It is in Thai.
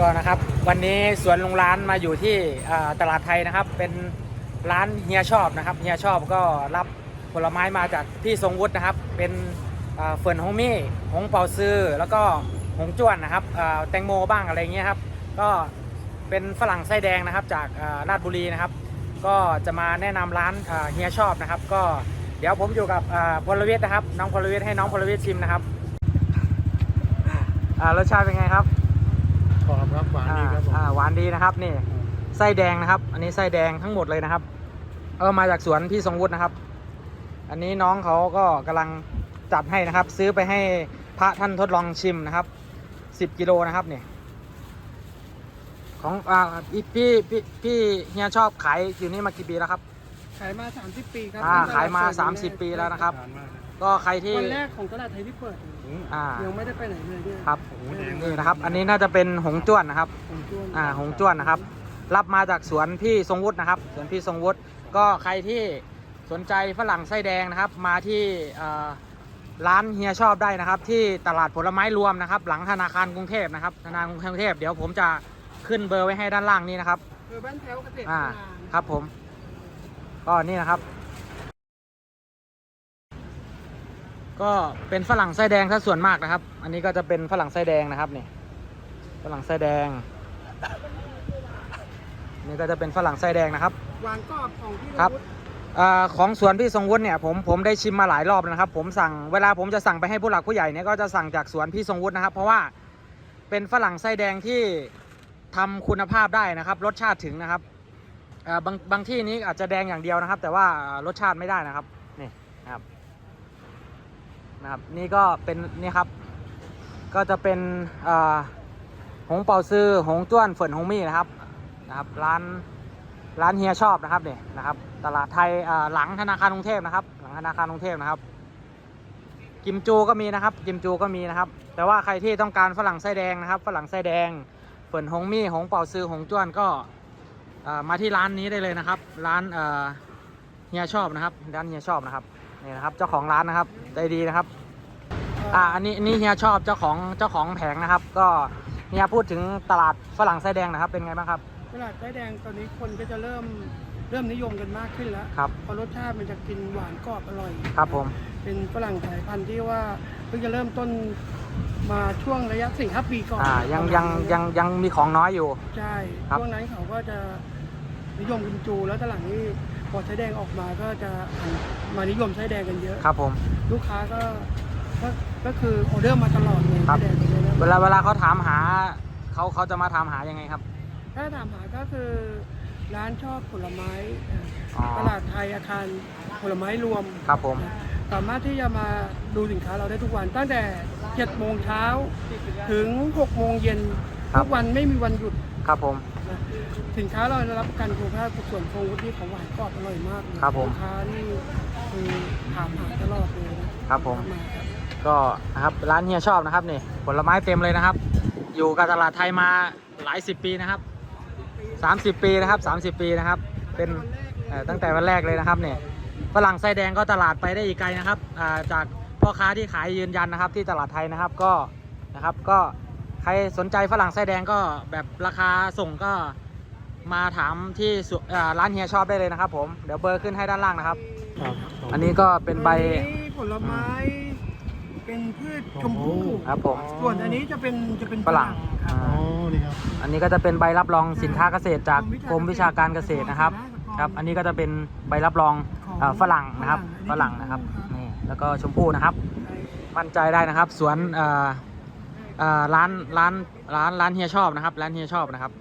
ก็นะครับวันนี้สวนลุงร้านมาอยู่ที่ตลาดไทยนะครับ เป็นร้านเฮียชอบนะครับเฮียชอบก็รับผลไม้มาจากพี่ทรงวุฒินะครับ เป็นเฟิร์นฮงมี่หงเปาซื้อแล้วก็หงจ้วนนะครับแตงโมบ้างอะไรเงี้ยครับก็เป็นฝรั่งไส้แดงนะครับจากราชบุรีนะครับ ก็จะมาแนะนำร้านเฮียชอบนะครับ ก็เดี๋ยวผมอยู่กับพลวิทย์นะครับ น้องพลวิทย์ให้น้องพลวิทย์ชิมนะครับรสชาติเป็นไงครับ ขอบครับหวานดีครับผมอ่าหวานดีนะครับนี่ไส้แดงนะครับ อันนี้ไส้แดงทั้งหมดเลยนะครับ เออมาจากสวนพี่ทรงวุฒินะครับ อันนี้น้องเขาก็กำลังจัดให้นะครับ ซื้อไปให้พระท่านทดลองชิมนะครับ10กิโลนะครับนี่ของอ่าพี่พี่พี่พี่เฮียชอบขายอยู่นี่มากี่ปีแล้วครับ ขายมา 30 ปีครัอ่าตั้งแต่ขายมาเรเปิด30 ปีแล้วนะครับทานมากนะก็ใครที่วันแรกของตลาดไทยที่เปิด อืมอ่ายังไม่ได้ไปไหนเลยเนี่ยครับโอ้โหแดงนี่นะครับ อันนี้น่าจะเป็นหงจ้วนนะครับ ของจ้วนอ่าหงจ้วนนะครับ รับมาจากสวนพี่ทรงวุฒินะครับ สวนพี่ทรงวุฒิก็ใครที่สนใจฝรั่งไส้แดงนะครับ มาที่เอ่อร้านเฮียชอบได้นะครับ ที่ตลาดผลไม้รวมนะครับ หลังธนาคารกรุงเทพนะครับธนาคารกรุงเทพเดี๋ยวผมจะขึ้นเบอร์ไว้ให้ด้านล่างนี้นะครับ คือบ้านแถวเกษตรอ่าพัฒนาครับผม ก็นี่นะครับ ก็เป็นฝรั่งไส้แดงถ้าส่วนมากนะครับ อันนี้ก็จะเป็นฝรั่งไส้แดงนะครับนี่ฝรั่งไส้แดง นี่ก็จะเป็นฝรั่งไส้แดงนะครับหวานกรอบของพี่ครับวุฒิอาของสวนพี่ทรงวุฒิเนี่ยผมผมได้ชิมมาหลายรอบแล้วนะครับ ผมสั่งเวลาผมจะสั่งไปให้ผู้หลักผู้ใหญ่เนี่ยก็จะสั่งจากสวนพี่ทรงวุฒินะครับ เพราะว่าเป็นฝรั่งไส้แดงที่ทำคุณภาพได้นะครับ รสชาติถึงนะครับอ่าบางบางที่นี้อาจจะแดงอย่างเดียวนะครับ แต่ว่ารสชาติไม่ได้นะครับนี่นะครับ นะครับ นี่ก็เป็นนี่ครับ ก็จะเป็นหงเป่าซื้อหงจ้วนเฟินหงมี่นะครับนะครับ ร้านร้านเฮียชอบนะครับเนี่ยนะครับ ตลาดไทยหลังธนาคารกรุงเทพนะครับ หลังธนาคารกรุงเทพนะครับ กิมจูก็มีนะครับกิมจูก็มีนะครับ แต่ว่าใครที่ต้องการฝรั่งไส้แดงนะครับ ฝรั่งไส้แดงเฟิ่นหงมี่หงเป่าซื้อหงจ้วนก็มาที่ร้านนี้ได้เลยนะครับ ร้านเฮียชอบนะครับ ร้านเฮียชอบนะครับ นี่นะครับเจ้าของร้านนะครับใจดีนะครับ อ่าอันนี้อันนี่เฮียชอบเจ้าของเจ้าของแผงนะครับ ก็เฮียพูดถึงตลาดฝรั่งไส้แดงนะครับ เป็นไงบ้างครับ ตลาดไส้แดงตอนนี้คนก็จะเริ่มเริ่มนิยมกันมากขึ้นแล้วครับ เพราะรสชาติมันจะกินหวานกรอบอร่อยครับผม เป็นฝรั่งสายพันธุ์ที่ว่าเพิ่งจะเริ่มต้นมาช่วงระยะสี่ห้าปีก่อนอ่ายังยังยังยังมีของน้อยอยู่ ใช่ครับ ช่วงนั้นเขาก็จะนิยมกินจูแล้วตอนหลังนี้พ อไส้แดงออกมาก็จะหันมานิยมไส้แดงกันเยอะ ครับผม ลูกค้าก็ก็ก็คือออเดอร์มาตลอดเลยครับไส้แดงตัวนี้นะเวลาเวลาเขาถามหาเขาเขาจะมาถามหายังไงครับ ถ้าถามหาก็คือร้านชอบผลไม้อ่าอ๋อ ตลาดไทยอาคารผลไม้รวม ครับผม สามารถที่จะมาดูสินค้าเราได้ทุกวันตั้งแต่7โมงเช้าถึง6โมงเย็นครับ ทุกวันไม่มีวันหยุด ครับผมนะสินค้าเราได้รับประกันคุณภาพส่วนโครงวุฒิของหวานกรอบอร่อยมากเลยครับผมลูกค้านี่คือถามหาตลอดเลยนะครับผมมาครับก็นะครับร้านเฮียชอบนะครับนี่ผลไม้เต็มเลยนะครับ อยู่กับตลาดไทยมาหลายสิบปีนะครับ 30 ปีนะครับ 30 ปีนะครับ เป็นเอ่อตั้งแต่วันแรกเลยนะครับเนี่ยฝรั่งไส้แดงก็ตลาดไปได้อีกไกลนะครับอ่าจากพ่อค้าที่ขายยืนยันนะครับ ที่ตลาดไทยนะครับก็นะครับก็ ใครสนใจฝรั่งไส้แดงก็แบบราคาส่งก็มาถามที่สุอ่าร้านเฮียชอบได้เลยนะครับ ผมเดี๋ยวเบอร์ขึ้นให้ด้านล่างนะครับ ครับอันนี้ก็เป็นใบอันนี้ผลไม้ เป็นพืชชมพู่ครับผม ส่วนอันนี้จะเป็นจะเป็นฝรั่ง ครับอ๋อนี่ครับ อันนี้ก็จะเป็นใบรับรองสินค้าเกษตรจากกรมวิชาการเกษตรนะครับครับ อันนี้ก็จะเป็นใบรับรองเอ่อฝรั่งนะครับฝรั่งนะครับนี่แล้วก็ชมพู่นะครับ มั่นใจได้นะครับ สวนเอ่อเอ่อ ร้านร้านร้านร้านเฮียชอบนะครับ ร้านเฮียชอบนะครับ